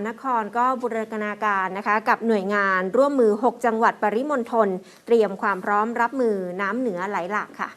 านครก็บูรณาการนะคะกับหน่วยงานร่วมมือ 6 จังหวัดปริมณฑลเตรียมความพร้อมรับมือน้ำเหนือไหลหลากค่ะ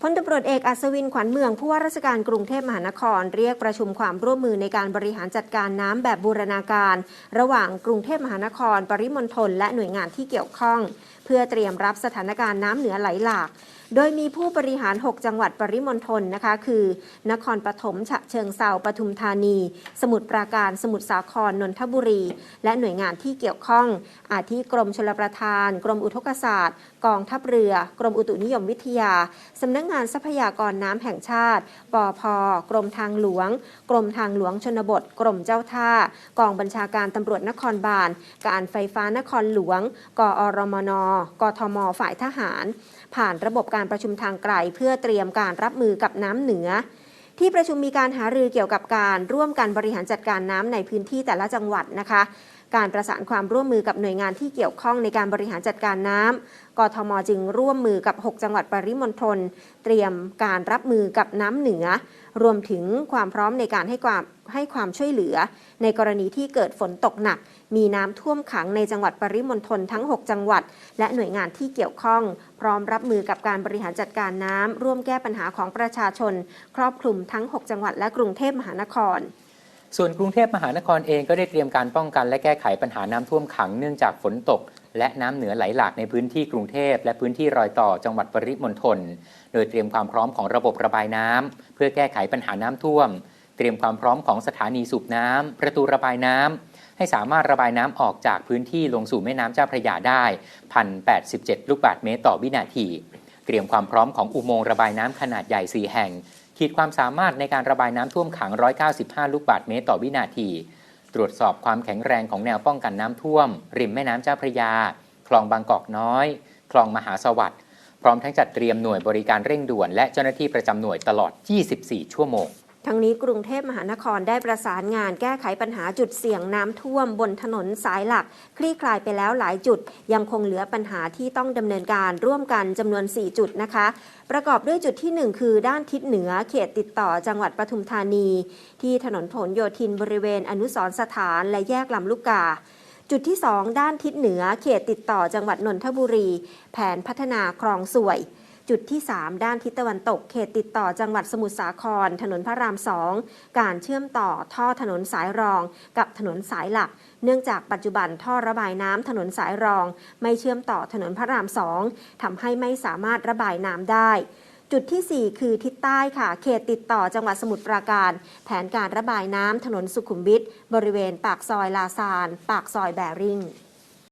พลตำรวจเอกอัศวินขวัญเมืองผู้ว่าราชการกรุงเทพมหานคร เรียกประชุมความร่วมมือในการบริหารจัดการน้ำแบบบูรณาการ ระหว่างกรุงเทพมหานคร ปริมณฑลและหน่วยงานที่เกี่ยวข้อง เพื่อเตรียมรับสถานการณ์น้ำเหนือไหลหลาก โดยมีผู้บริหาร 6 จังหวัดปริมณฑลนะคะ คือ นครปฐมฉะเชิงเซาปทุมธานี สมุทรปราการ สมุทรสาคร นนทบุรี และหน่วยงานที่เกี่ยวข้อง อาทิกรมชลประทาน กรมอุทกศาสตร์ กองทัพเรือ กรมอุตุนิยมวิทยา สำนักงงานทรัพยากรน้ำแห่งชาติ ปอพกรมทางหลวง กรมทางหลวงชนบท กรมเจ้าท่า กองบัญชาการตำรวจนครบาล การไฟฟ้านครหลวง กอรมน กทม ฝ่ายทหาร ผ่านระบบการประชุมทางไกล เพื่อเตรียมการรับมือกับน้ำเหนือ ที่ประชุมมีการหารือเกี่ยวกับการร่วมกันบริหารจัดการน้ำในพื้นที่แต่ละจังหวัดนะคะ การประสานความร่วมมือกับหน่วยงานที่เกี่ยวข้องในการบริหารจัดการน้ำกทมจึงร่วมมือกับ 6 จังหวัดปริมณฑลเตรียมการรับมือกับน้ำเหนือ รวมถึงความพร้อมในการให้ความให้ความช่วยเหลือ ในกรณีที่เกิดฝนตกหนัก มีน้ำท่วมขังในจังหวัดปริมณฑลทั้ง 6 จังหวัด และหน่วยงานที่เกี่ยวข้อง พร้อมรับมือกับการบริหารจัดการน้ำร่วมแก้ปัญหาของประชาชน ครอบคลุมทั้ง 6 จังหวัดและกรุงเทพมหานคร ส่วนกรุงเทพมหานครเองก็ได้เตรียมการป้องกัน และแก้ไขปัญหาน้ำท่วมขังเนื่องจากฝนตก และน้ำเหนือไหลหลากในพื้นที่กรุงเทพและพื้นที่รอยต่อจังหวัดปริมณฑลโดยเตรียมความพร้อมของระบบระบายน้ำเพื่อแก้ไขปัญหาน้ำท่วม เตรียมความพร้อมของสถานีสูบน้ำประตูระบายน้ำให้สามารถระบายน้ำออกจากพื้นที่ลงสู่แม่น้ำเจ้าพระยาได้1,087 ลูกบาศก์เมตรต่อวินาทีเตรียมความพร้อมของอุโมงค์ระบายน้ำขนาดใหญ่ 4 แห่ง ขีดความสามารถในการระบายน้ำท่วมขัง 195 ลูกบาศก์เมตรต่อวินาที ตรวจสอบความแข็งแรงของแนวป้องกันน้ำท่วม ริมแม่น้ำเจ้าพระยา คลองบางกอกน้อย คลองมหาสวัสดิ์พร้อมทั้งจัดเตรียมหน่วยบริการเร่งด่วนและเจ้าหน้าที่ประจำหน่วยตลอด 24 ชั่วโมง ทั้งนี้กรุงเทพมหานครได้ประสานงานแก้ไขปัญหาจุดเสี่ยงน้ำท่วมบนถนนสายหลัก คลี่คลายไปแล้วหลายจุด ยังคงเหลือปัญหาที่ต้องดำเนินการร่วมกันจำนวน 4 จุดนะคะ ประกอบด้วยจุดที่ 1 คือด้านทิศเหนือเขตติดต่อจังหวัดปทุมธานี ที่ถนนผลโยธินบริเวณอนุสรสถานและแยกลำลูกกาจุดที่ 2 ด้านทิศเหนือเขตติดต่อจังหวัดนนทบุรี แผนพัฒนาคลองสวย จุดที่ 3 ด้านทิศตะวันตก เขตติดต่อจังหวัดสมุทรสาคร ถนนพระรามสองการเชื่อมต่อท่อถนนสายรอง กับถนนสายหลัก เนื่องจากปัจจุบันท่อระบายน้ำถนนสายรอง ไม่เชื่อมต่อถนนพระรามสองทำให้ไม่สามารถระบายน้ำได้จุดที่ 4 คือทิศใต้ค่ะ เขตติดต่อจังหวัดสมุทรปราการ แผนการระบายน้ำถนนสุขุมวิท บริเวณปากซอยลาซาน ปากซอยแบริ่ง